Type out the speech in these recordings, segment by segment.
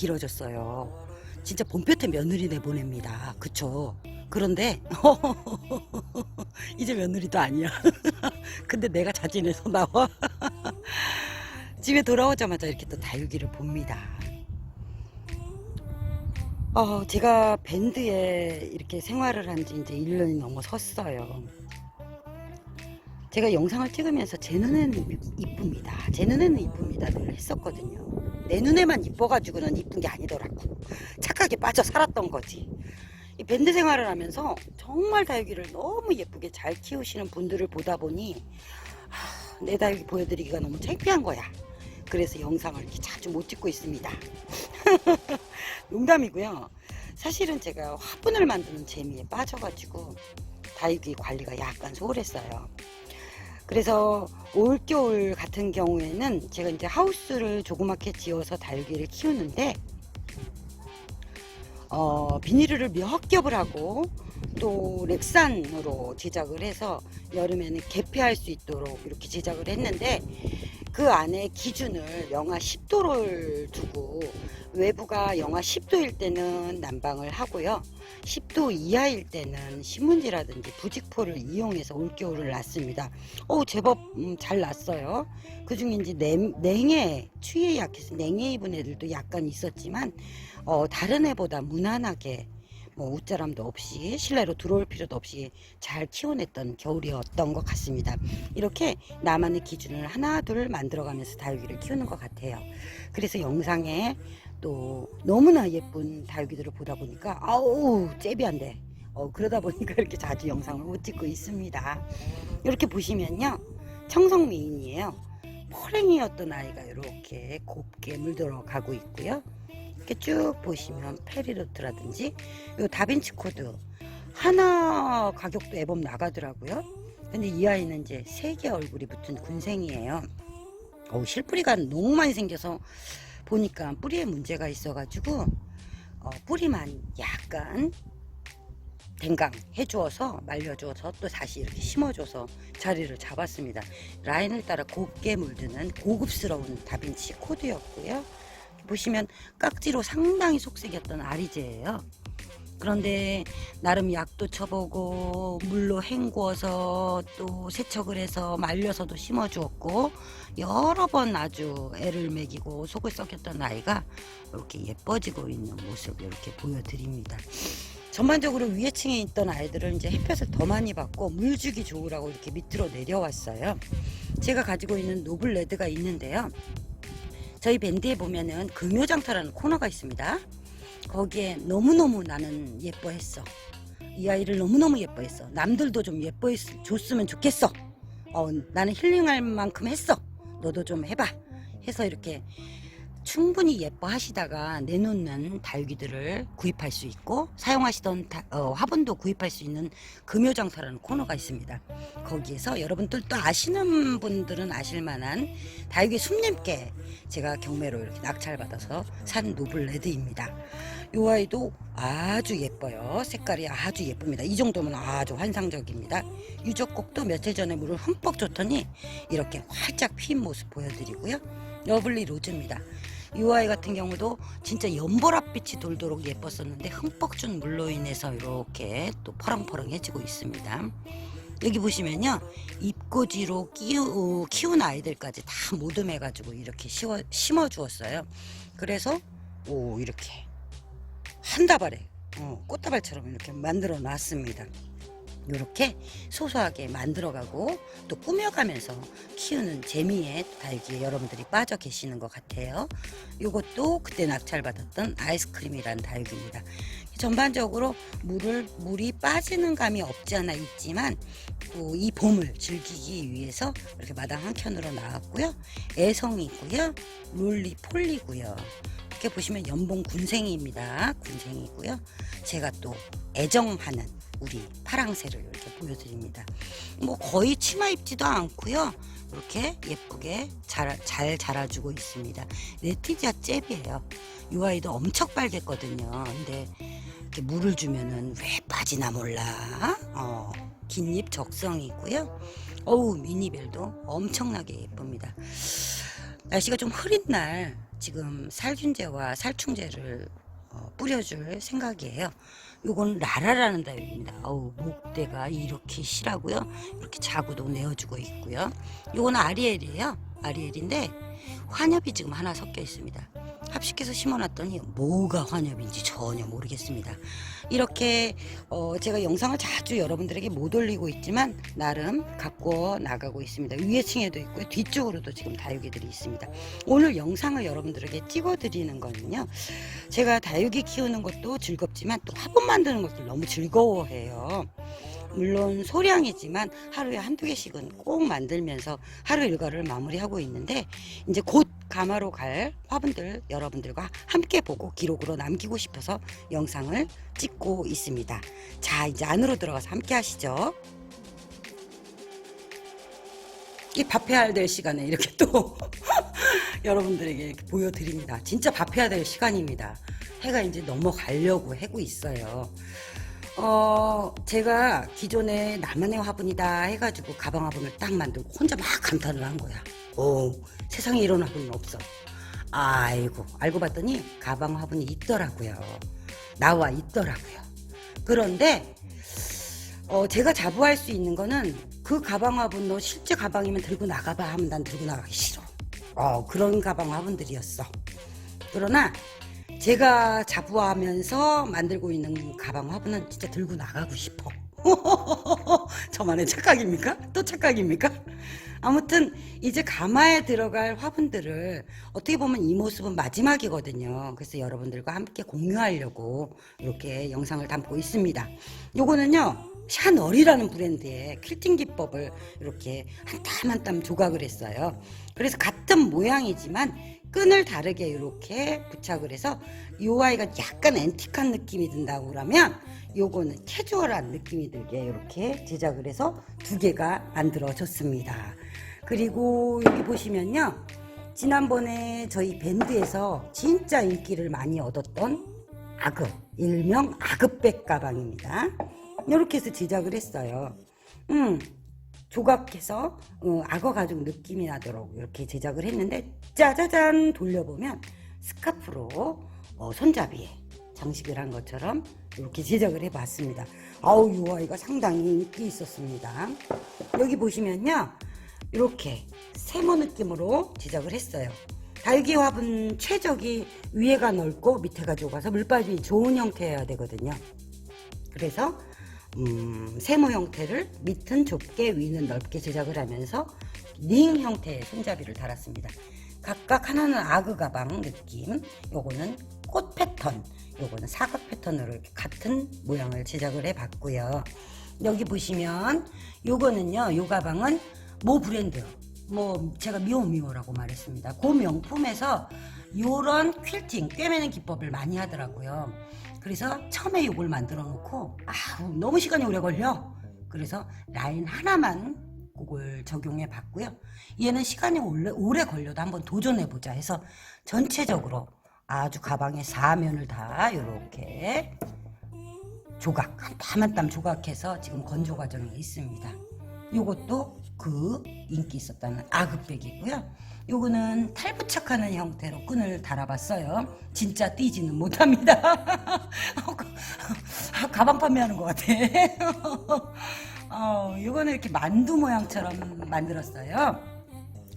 길어졌어요. 진짜 봄볕에 며느리 내보냅니다. 그쵸? 그런데 이제 며느리도 아니야. 근데 내가 자진해서 나와. 집에 돌아오자마자 이렇게 또 다육이를 봅니다. 어, 제가 밴드에 이렇게 생활을 한 지 이제 1년이 넘어 섰어요. 제가 영상을 찍으면서 제 눈에는 이- 이쁩니다. 제 눈에는 이쁩니다. 늘 했었거든요. 내 눈에만 이뻐가지고는 이쁜 게 아니더라고. 착하게 빠져 살았던 거지. 이 밴드 생활을 하면서 정말 다육이를 너무 예쁘게 잘 키우시는 분들을 보다 보니 하, 내 다육이 보여드리기가 너무 창피한 거야. 그래서 영상을 이렇게 자주 못 찍고 있습니다. 농담이고요. 사실은 제가 화분을 만드는 재미에 빠져가지고 다육이 관리가 약간 소홀했어요. 그래서 올겨울 같은 경우에는 제가 이제 하우스를 조그맣게 지어서 다육이를 키우는데 어, 비닐을 몇 겹을 하고 또 렉산으로 제작을 해서 여름에는 개폐할 수 있도록 이렇게 제작을 했는데 그 안에 기준을 영하 10도를 두고 외부가 영하 10도일 때는 난방을 하고요. 10도 이하일 때는 신문지라든지 부직포를 이용해서 올겨울을 났습니다. 오 제법 음, 잘 났어요. 그 중에 이제 냉, 냉해 추위에 약해서 냉해 입은 애들도 약간 있었지만 어, 다른 애보다 무난하게 뭐 웃자람도 없이 실내로 들어올 필요도 없이 잘 키워냈던 겨울이었던 것 같습니다. 이렇게 나만의 기준을 하나 둘 만들어가면서 다육이를 키우는 것 같아요. 그래서 영상에 또 너무나 예쁜 다육이들을 보다 보니까 아우 돼. 어, 그러다 보니까 이렇게 자주 영상을 못 찍고 있습니다. 이렇게 보시면요. 청성미인이에요. 포랭이였던 아이가 이렇게 곱게 물들어 가고 있고요. 이렇게 쭉 보시면 페리로트라든지 요 다빈치 코드 하나 가격도 애법 나가더라고요. 근데 이 아이는 이제 세 개 얼굴이 붙은 군생이에요. 어, 실뿌리가 너무 많이 생겨서 보니까 뿌리에 문제가 있어가지고 어, 뿌리만 약간 댕강 해주어서 말려줘서 또 다시 이렇게 심어줘서 자리를 잡았습니다. 라인을 따라 곱게 물드는 고급스러운 다빈치 코드였고요. 보시면 깍지로 상당히 속색이었던 아리제예요. 그런데 나름 약도 쳐보고 물로 헹구어서 또 세척을 해서 말려서도 심어주었고 여러 번 아주 애를 먹이고 속을 썩였던 아이가 이렇게 예뻐지고 있는 모습 이렇게 보여드립니다. 전반적으로 위에 층에 있던 아이들은 이제 햇볕을 더 많이 받고 물 주기 좋으라고 이렇게 밑으로 내려왔어요. 제가 가지고 있는 노블 레드가 있는데요. 저희 밴드에 보면은 금요장터라는 코너가 있습니다. 거기에 너무너무 나는 예뻐했어. 이 아이를 너무너무 예뻐했어. 남들도 좀 예뻐줬으면 좋겠어. 어, 나는 힐링할 만큼 했어. 너도 좀 해봐. 해서 이렇게 충분히 예뻐하시다가 내놓는 다육이들을 구입할 수 있고 사용하시던 다- 어, 화분도 구입할 수 있는 금요장터라는 코너가 있습니다. 거기에서 여러분들 또 아시는 분들은 아실만한 다육이 숲님께 제가 경매로 이렇게 낙찰받아서 산 노블 레드입니다. 이 아이도 아주 예뻐요. 색깔이 아주 예쁩니다. 이 정도면 아주 환상적입니다. 유적곡도 며칠 전에 물을 흠뻑 줬더니 이렇게 활짝 핀 모습 보여드리고요. 러블리 로즈입니다. 이 아이 같은 경우도 진짜 연보랏빛이 돌도록 예뻤었는데 흠뻑 준 물로 인해서 이렇게 또 퍼렁퍼렁해지고 있습니다. 여기 보시면요. 입꼬지로 끼우, 키운 아이들까지 다 모듬해가지고 이렇게 심어, 심어 주었어요. 그래서 오 이렇게 한 다발에 어, 꽃다발처럼 이렇게 만들어 놨습니다 이렇게 소소하게 만들어가고 또 꾸며가면서 키우는 재미에 달기에 여러분들이 빠져 계시는 것 같아요. 이것도 그때 낙찰받았던 아이스크림이란 다육입니다. 전반적으로 물을 물이 빠지는 감이 없지 않아 있지만 또이 봄을 즐기기 위해서 이렇게 마당 한 켠으로 나왔고요. 애성이고요. 롤리 폴리고요. 이렇게 보시면 연봉 군생이입니다. 군생이고요. 제가 또 애정하는 우리 파랑새를 이렇게 보여드립니다. 뭐 거의 치마 입지도 않고요. 이렇게 예쁘게 잘, 잘 자라주고 있습니다. 네티지아 잽이에요. 이 아이도 엄청 빨갰거든요. 근데 이렇게 물을 주면은 왜 빠지나 몰라. 어, 긴잎 적성이고요. 어우 미니벨도 엄청나게 예쁩니다. 날씨가 좀 흐린 날 지금 살균제와 살충제를 어, 뿌려줄 생각이에요. 요건 라라라는 다육입니다. 어우, 목대가 이렇게 실하고요. 이렇게 자구도 내어주고 있고요. 요거는 아리엘이에요. 아리엘인데 환엽이 지금 하나 섞여 있습니다. 합식해서 심어놨더니 뭐가 환엽인지 전혀 모르겠습니다. 이렇게 어, 제가 영상을 자주 여러분들에게 못 올리고 있지만 나름 갖고 나가고 있습니다. 위에 층에도 있고요. 뒤쪽으로도 지금 다육이들이 있습니다. 오늘 영상을 여러분들에게 찍어드리는 거는요. 제가 다육이 키우는 것도 즐겁지만 또 화분 만드는 것도 너무 즐거워해요. 물론 소량이지만 하루에 한두 개씩은 꼭 만들면서 하루 일과를 마무리하고 있는데 이제 곧 가마로 갈 화분들 여러분들과 함께 보고 기록으로 남기고 싶어서 영상을 찍고 있습니다. 자, 이제 안으로 들어가서 함께 하시죠. 이 밥해야 될 시간에 이렇게 또 여러분들에게 보여드립니다. 진짜 밥해야 될 시간입니다. 해가 이제 넘어가려고 하고 있어요. 어, 제가 기존에 나만의 화분이다 해가지고 가방 화분을 딱 만들고 혼자 막 감탄을 한 거야. 오, 세상에 이런 화분은 없어. 아이고, 알고 봤더니 가방 화분이 있더라고요. 나와 있더라고요. 그런데, 어, 제가 자부할 수 있는 거는 그 가방 화분 너 실제 가방이면 들고 나가봐 하면 난 들고 나가기 싫어. 어, 그런 가방 화분들이었어. 그러나 제가 자부하면서 만들고 있는 가방 화분은 진짜 들고 나가고 싶어. 저만의 착각입니까? 또 착각입니까? 아무튼 이제 가마에 들어갈 화분들을 어떻게 보면 이 모습은 마지막이거든요. 그래서 여러분들과 함께 공유하려고 이렇게 영상을 담고 있습니다. 요거는요. 샤널이라는 브랜드의 퀼팅 기법을 이렇게 한 땀 한 땀 조각을 했어요. 그래서 같은 모양이지만 끈을 다르게 이렇게 부착을 해서 이 아이가 약간 앤틱한 느낌이 든다고 그러면 요거는 캐주얼한 느낌이 들게 이렇게 제작을 해서 두 개가 만들어졌습니다. 그리고 여기 보시면요. 지난번에 저희 밴드에서 진짜 인기를 많이 얻었던 아급, 일명 아급백 가방입니다. 이렇게 해서 제작을 했어요. 음, 조각해서 어, 악어 가죽 느낌이 나도록 이렇게 제작을 했는데 짜자잔 돌려보면 스카프로 어, 손잡이에 장식을 한 것처럼 이렇게 제작을 해봤습니다. 아우 이 아이가 상당히 인기 있었습니다. 여기 보시면요 이렇게 세모 느낌으로 제작을 했어요. 달기 화분 최적이 위에가 넓고 밑에가 좁아서 물 빠짐이 좋은 형태여야 되거든요. 그래서 음, 세모 형태를 밑은 좁게 위는 넓게 제작을 하면서 링 형태의 손잡이를 달았습니다. 각각 하나는 아그 가방 느낌, 요거는 꽃 패턴, 요거는 사각 패턴으로 이렇게 같은 모양을 제작을 해봤고요. 여기 보시면 요거는요, 요 가방은 모 브랜드, 뭐 제가 미오미오라고 말했습니다. 그 명품에서 요런 퀼팅, 꿰매는 기법을 많이 하더라고요. 그래서 처음에 이걸 만들어 놓고 아 너무 시간이 오래 걸려. 그래서 라인 하나만 그걸 적용해 봤고요. 얘는 시간이 오래, 오래 걸려도 한번 도전해 보자 해서 전체적으로 아주 가방의 사면을 다 이렇게 조각 한 땀 한 땀 조각해서 지금 건조 과정에 있습니다. 요것도 그 인기 있었다는 아급백이고요. 요거는 탈부착하는 형태로 끈을 달아봤어요. 진짜 뛰지는 못합니다. 가방 판매하는 것 같아. 어, 요거는 이렇게 만두 모양처럼 만들었어요.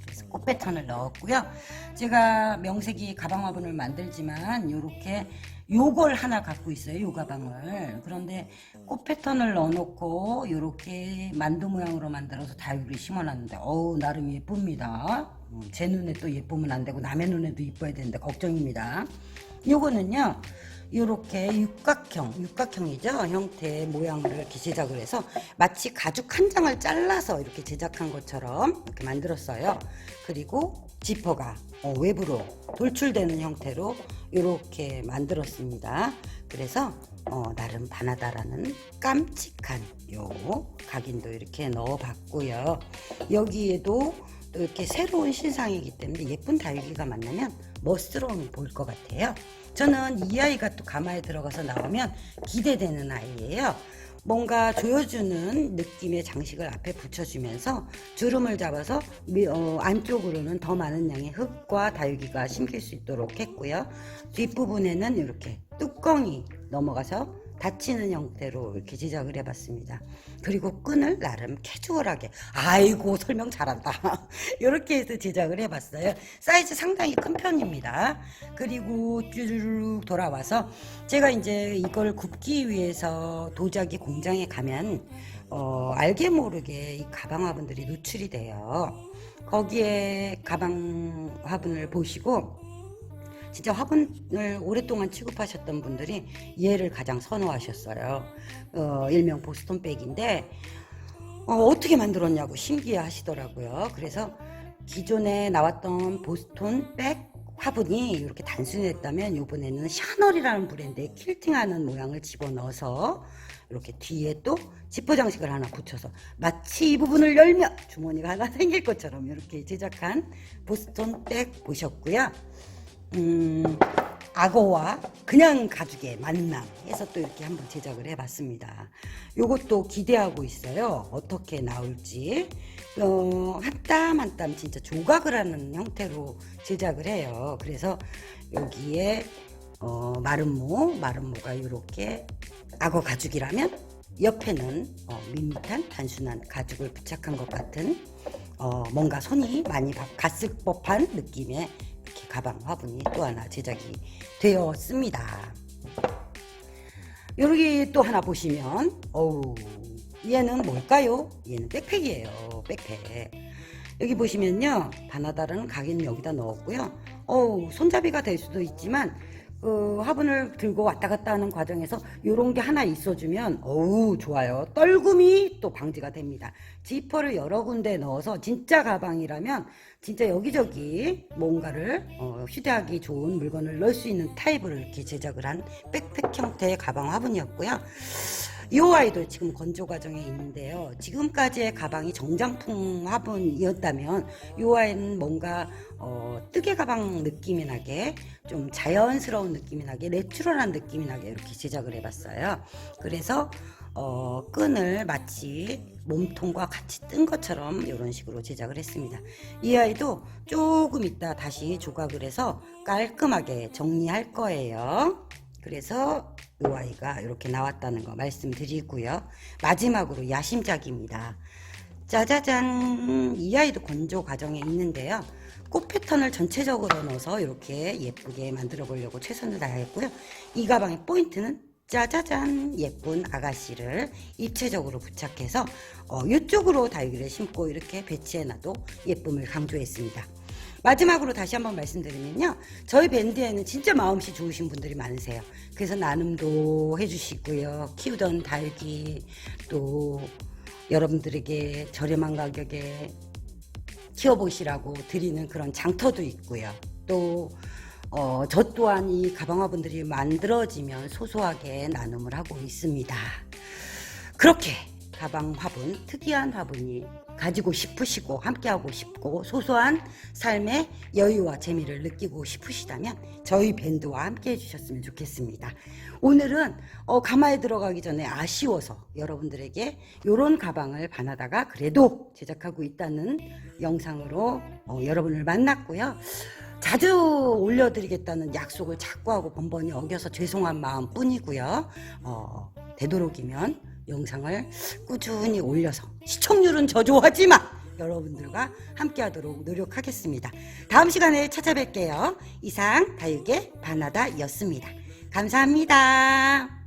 그래서 꽃 패턴을 넣었고요. 제가 명색이 가방 화분을 만들지만 요렇게 요걸 하나 갖고 있어요. 요 가방을. 그런데 꽃 패턴을 넣어놓고 요렇게 만두 모양으로 만들어서 다육을 심어놨는데 어우 나름 예쁩니다. 음, 제 눈에 또 예쁘면 안 되고 남의 눈에도 이뻐야 되는데 걱정입니다. 요거는요. 요렇게 육각형, 육각형이죠. 형태의 모양을 이렇게 제작을 해서 마치 가죽 한 장을 잘라서 이렇게 제작한 것처럼 이렇게 만들었어요. 그리고 지퍼가 어, 외부로 돌출되는 형태로 이렇게 만들었습니다. 그래서 어, 나름 바나다라는 깜찍한 요 각인도 이렇게 넣어봤고요. 여기에도 또 이렇게 새로운 신상이기 때문에 예쁜 다육이가 만나면 멋스러움이 보일 것 같아요. 저는 이 아이가 또 가마에 들어가서 나오면 기대되는 아이예요. 뭔가 조여주는 느낌의 장식을 앞에 붙여주면서 주름을 잡아서 미- 어, 안쪽으로는 더 많은 양의 흙과 다육이가 심길 수 있도록 했고요. 뒷부분에는 이렇게 뚜껑이 넘어가서 닫히는 형태로 이렇게 제작을 해봤습니다. 그리고 끈을 나름 캐주얼하게 아이고 설명 잘한다 이렇게 해서 제작을 해봤어요. 사이즈 상당히 큰 편입니다. 그리고 쭈르륵 돌아와서 제가 이제 이걸 굽기 위해서 도자기 공장에 가면 어, 알게 모르게 이 가방 화분들이 노출이 돼요. 거기에 가방 화분을 보시고 진짜 화분을 오랫동안 취급하셨던 분들이 얘를 가장 선호하셨어요. 어, 일명 보스턴 백인데 어, 어떻게 만들었냐고 신기해 하시더라고요. 그래서 기존에 나왔던 보스턴 백 화분이 이렇게 단순했다면 이번에는 샤넬이라는 브랜드의 킬팅하는 모양을 집어넣어서 이렇게 뒤에 또 지퍼 장식을 하나 붙여서 마치 이 부분을 열면 주머니가 하나 생길 것처럼 이렇게 제작한 보스턴 백 보셨고요. 음, 악어와 그냥 가죽의 만남 해서 또 이렇게 한번 제작을 해봤습니다. 요것도 기대하고 있어요. 어떻게 나올지. 어, 한땀 한 땀 진짜 조각을 하는 형태로 제작을 해요. 그래서 여기에 어, 마름모, 마름모가 이렇게 악어 가죽이라면 옆에는 어, 밋밋한 단순한 가죽을 부착한 것 같은 어, 뭔가 손이 많이 바- 갔을 법한 느낌의 가방 화분이 또 하나 제작이 되었습니다. 여기 또 하나 보시면 어우 얘는 뭘까요? 얘는 백팩이에요. 백팩. 여기 보시면요. 바나다라는 가게는 여기다 넣었고요. 어우 손잡이가 될 수도 있지만 그 화분을 들고 왔다 갔다 하는 과정에서 요런 게 하나 있어주면 어우 좋아요. 떨굼이 또 방지가 됩니다. 지퍼를 여러 군데 넣어서 진짜 가방이라면 진짜 여기저기 뭔가를 어, 휴대하기 좋은 물건을 넣을 수 있는 타입을 이렇게 제작을 한 백팩 형태의 가방 화분이었고요. 이 아이도 지금 건조 과정에 있는데요. 지금까지의 가방이 정장품 화분이었다면 이 아이는 뭔가 어, 뜨개 가방 느낌이 나게 좀 자연스러운 느낌이 나게 내추럴한 느낌이 나게 이렇게 제작을 해봤어요. 그래서 어, 끈을 마치 몸통과 같이 뜬 것처럼 이런 식으로 제작을 했습니다. 이 아이도 조금 이따 다시 조각을 해서 깔끔하게 정리할 거예요. 그래서 이 아이가 이렇게 나왔다는 거 말씀드리고요. 마지막으로 야심작입니다. 짜자잔! 이 아이도 건조 과정에 있는데요. 꽃 패턴을 전체적으로 넣어서 이렇게 예쁘게 만들어 보려고 최선을 다했고요. 이 가방의 포인트는 짜자잔 예쁜 아가씨를 입체적으로 부착해서 어, 이쪽으로 다육이를 심고 이렇게 배치해놔도 예쁨을 강조했습니다. 마지막으로 다시 한번 말씀드리면요. 저희 밴드에는 진짜 마음씨 좋으신 분들이 많으세요. 그래서 나눔도 해주시고요. 키우던 다육이 또 여러분들에게 저렴한 가격에 키워보시라고 드리는 그런 장터도 있고요. 또, 어, 저 또한 이 가방화분들이 만들어지면 소소하게 나눔을 하고 있습니다. 그렇게 가방 화분, 특이한 화분이 가지고 싶으시고 함께하고 싶고 소소한 삶의 여유와 재미를 느끼고 싶으시다면 저희 밴드와 함께 해주셨으면 좋겠습니다. 오늘은 어, 가마에 들어가기 전에 아쉬워서 여러분들에게 이런 가방을 바나다가 그래도 제작하고 있다는 영상으로 어, 여러분을 만났고요. 자주 올려드리겠다는 약속을 자꾸 하고 번번이 어겨서 죄송한 마음 뿐이고요. 어, 되도록이면 영상을 꾸준히 올려서 시청률은 저조하지만 여러분들과 함께 하도록 노력하겠습니다. 다음 시간에 찾아뵐게요. 이상 다육의 바나다였습니다. 감사합니다.